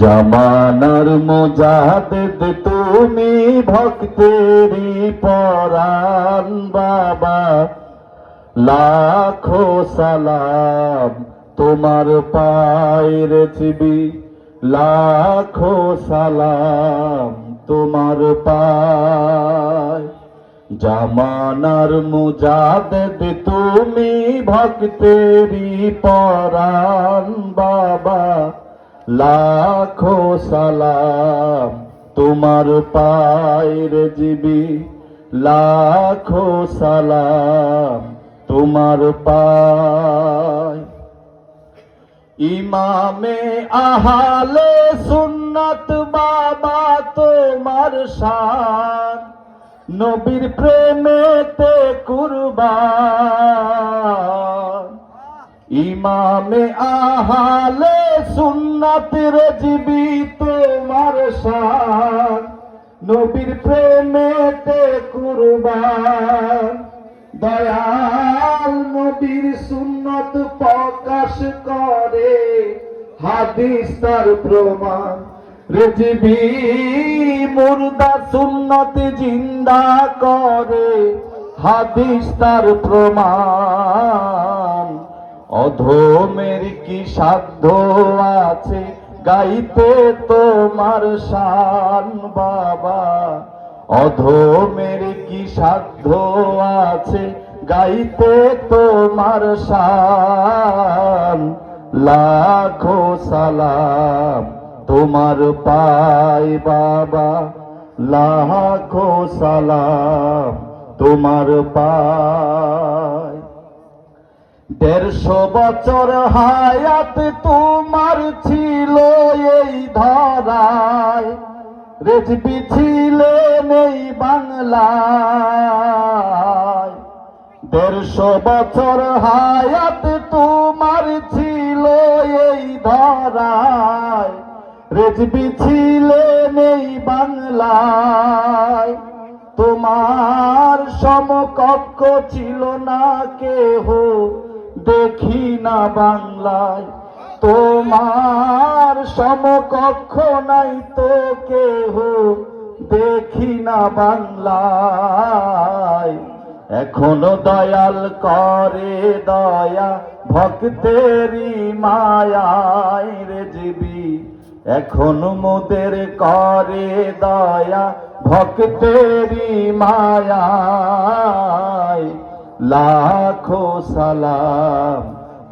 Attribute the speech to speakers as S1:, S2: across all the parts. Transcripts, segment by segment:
S1: জামানার মোজাহাদেদ তুমি ভক্তেরি পরান বাবা, লাখো সালাম তোমার পায়ের চিবি, লাখো সালাম তোমার পায়। জামানার মুজাদেদ তুমি ভক্তেরি পরাণ বাবা। লাখো সালাম তোমার পায়ের জিবি। লাখো সালাম তোমার পায়। ইমামে আহালে সুন্নাত বাবা, তোমার শান নবীর প্রেমেতে কুরবান। ইমামে আহালে সুন্নাত রজবি তোমার শান। নবীর প্রেমেতে কুরবান। দয়াল নবীর সুন্নত প্রকাশ করে হাদিস তার প্রমাণ। রেজিবি মুর্দা সুন্নত জিন্দা করে, হাদিস তার প্রমাণ। অধমের কি সাধ্য আছে? গাইতে তোমার শান, বাবা। অধমের কি সাধ্য আছে? গাইতে তোমার শান। লাখো সালাম তোমার পাই বাবা। লাখো সালাম তোমার পাই দেড়শো বছর হায়াত তোমার ছিল এই ধরায়। রেজবি ছিলেন এই বাংলায়। দেড়শো বছর হায়াত তোমার ছিল এই ধরায়। রেজবি ছিলেন এই বাংলায়। তোমার সমকক্ষ ছিল না কেহ, দেখি না বাংলায়। তোমার সমকক্ষ নাই তো কেহ, দেখি না বাংলায়। এখনও দয়াল করে দয়া ভক্তেরি মায়ায় রে জীবী। এখন মোদের করে দয়া ভক্তেরি মায়ায়। লাখো সালাম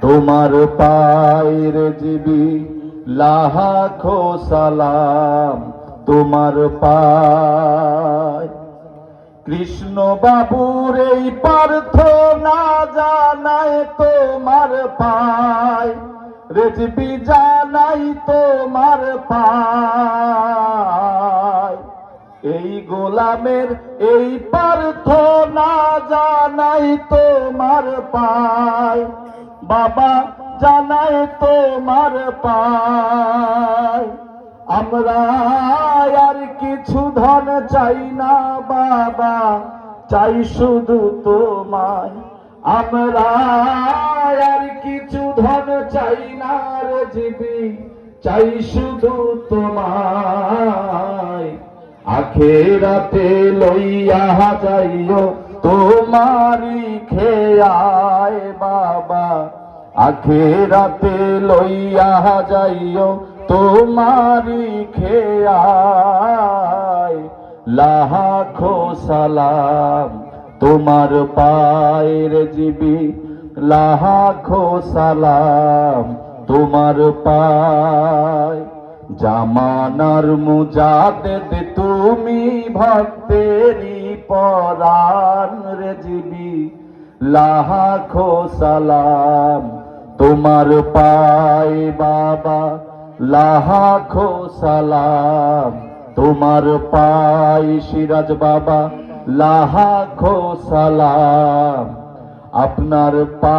S1: তোমার পায়ের জীবী। লাখো সালাম তোমার পায়। কৃষ্ণ বাবুর এই প্রার্থনা জানায় তোমার পায়। রেজবি জানাই তোমার পায়। এই গোলামের এই প্রার্থনা জানাই তোমার পায়। বাবা জানাই তোমার পায়। আমরা আর কিছু ধন চাই না, বাবা। চাই শুধু তোমায়। আমরা ধন চাই না রে জীবী, চাই শুধু তোমায়। আখেরাতে লইয়া যাইও তোমারি খেয়ায় বাবা। আখেরাতে লইয়া যাইও তোমারি খেয়ায়। লাখো সালাম তোমার পায়ের জীবী লাখো সালাম তোমার পায়। জামানার মুজাদেদ তুমি ভক্তেরি পরাণ রে জীবী। লাখো সালাম তোমার পায় বাবা। লাখো সালাম তোমার পাই সিরাজ বাবা। লাখো সালাম আপনার পা